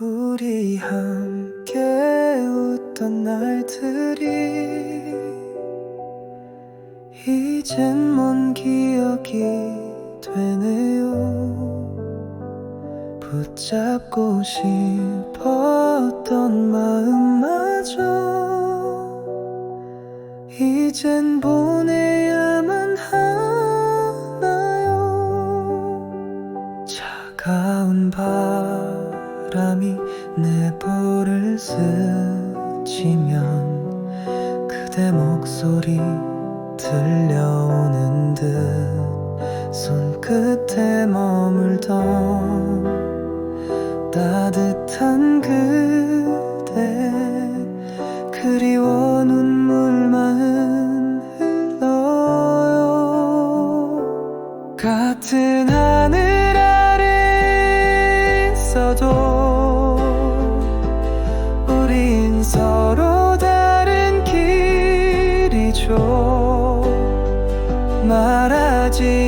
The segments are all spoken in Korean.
우리 함께 웃던 날들이 이젠 먼 기억이 되네요. 붙잡고 싶었던 마음마저 이젠 보내야만 하나요? 차가운 바람이 내 볼을 스치면 그대 목소리 들려오는 듯 손끝에 머물던 따뜻한 그대 그리워 눈물만 흘러요. 같은 하늘 empty.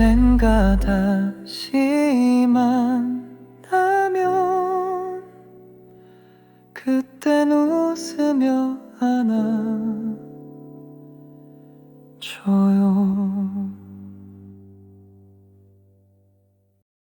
언젠가 다시 만나면 그땐 웃으며 안아줘요.